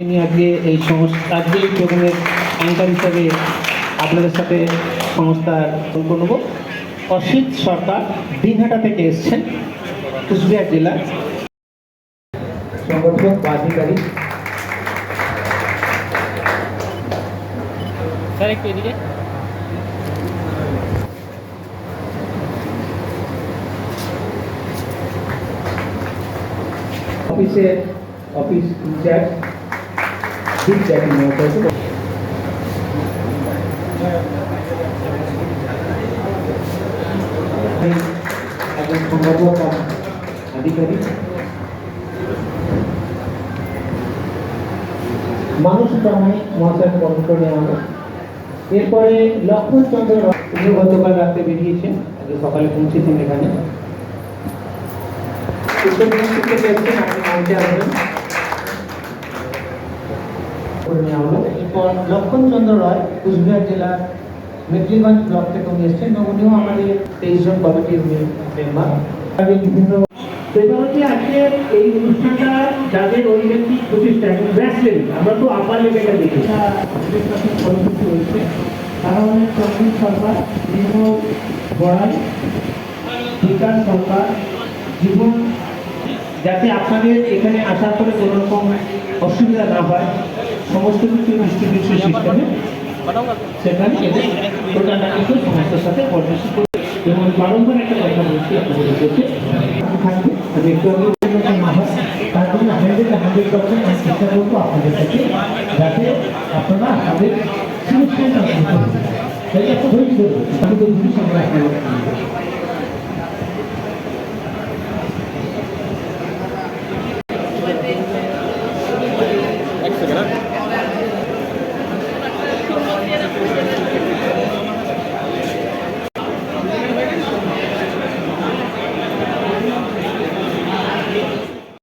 আমি আজকে এই সংস্থা আজকে এই প্রোগ্রামের অ্যাঙ্কার হিসাবে আপনাদের সাথে সংস্থার গল্প নেব। অসিত সরকার দিনহাটা থেকে এসছেন কুচবিহার জেলার সংগঠক বা আধিকারিক স্যার একটু এদিকে। অফিসের অফিস ইনচার্জ। দীপ জ্যাকি মহোদয় একজন সংগঠক আধিকারিক। মানুষ নেওয়া। এরপরে লক্ষণ চন্দ্র উনি গতকাল রাতে বেরিয়েছেন সকালে পৌঁছেছেন এখানে। উত্তর দিনাজপুর থেকে এসেছেন আপনি মঞ্চে আসবেন। করে নেওয়া হলো। এরপর লক্ষণ চন্দ্র রায় কুচবিহার জেলার মেট্রিগঞ্জ ব্লক থেকে উনি এসেছেন এবং উনিও আমাদের তেইশ জন কমিটির মেম্বার। বিভিন্ন হচ্ছে আজকে এই অনুষ্ঠানটা যাদের ব্যাস লেভেল আমরা তো আপার লেভেলে দেখি। তারা হলেন চন্দ্রিক সরকার নির্মল বড়াই বিকাশ সরকার জীবন যাতে আপনাদের এখানে আসার পরে কোনো রকম অসুবিধা না হয়, সমস্ত কিছু ডিস্ট্রিবিউশন সিস্টেমে সেখানে সাথে এবং একটা থাকবে। আমি হয় যাতে আপনারা আপনাদের